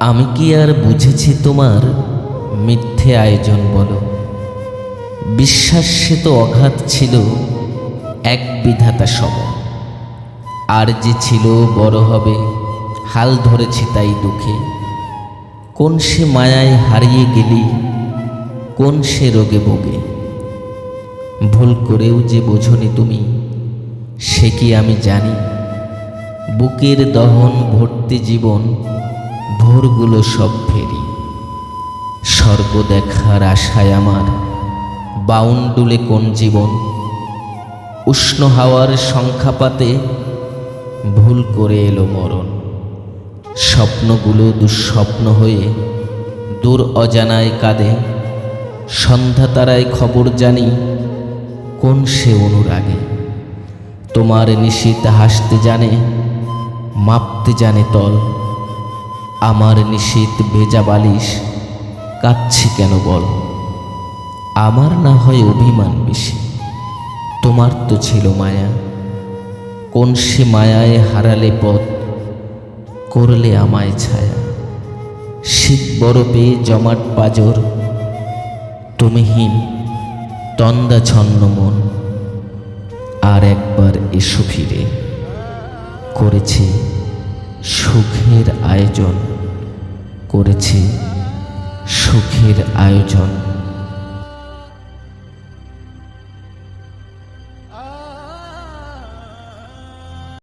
আমি কি আর বুঝেছি তোমার মিথ্যে আয়োজন বলো? বিশ্বাসে তো অঘাত ছিল এক বিধাতা সম। আর যে ছিল বড় হবে, হাল ধরেছি তাই দুঃখে। কোন সে মায়ায় হারিয়ে গেলি, কোন সে রোগে ভোগে? ভুল করেও যে বোঝনি তুমি, সে কি আমি জানি? বুকের দহন ভর্তি জীবন ভোরগুলো সব ফেরি। স্বর্গ দেখার আশায় আমার বাউন্ডুলে কোন জীবন? উষ্ণ হাওয়ার সংখ্যাপাতে ভুল করে এলো মরণ। স্বপ্নগুলো দুঃস্বপ্ন হয়ে দূর অজানায় কাঁদে। সন্ধ্যা তারায় খবর জানি কোন সে অনুরাগে। তোমার নিশীত হাসতে জানে, মাপতে জানে তল। আমার নিশীত ভেজা বালিশ কাঁদছি কেন বল? আমার না হয় অভিমান বেশি। তোমার তো ছিল মায়া। কোন সে মায়ায় হারালে পথ, করলে আমায় ছায়া। শীত বরফে জমাট পাজর তুমিহীন তন্দা ছন্ন মন। আর একবার এসো ফিরে, করেছি সুখের আয়োজন করেছি সুখের আয়োজন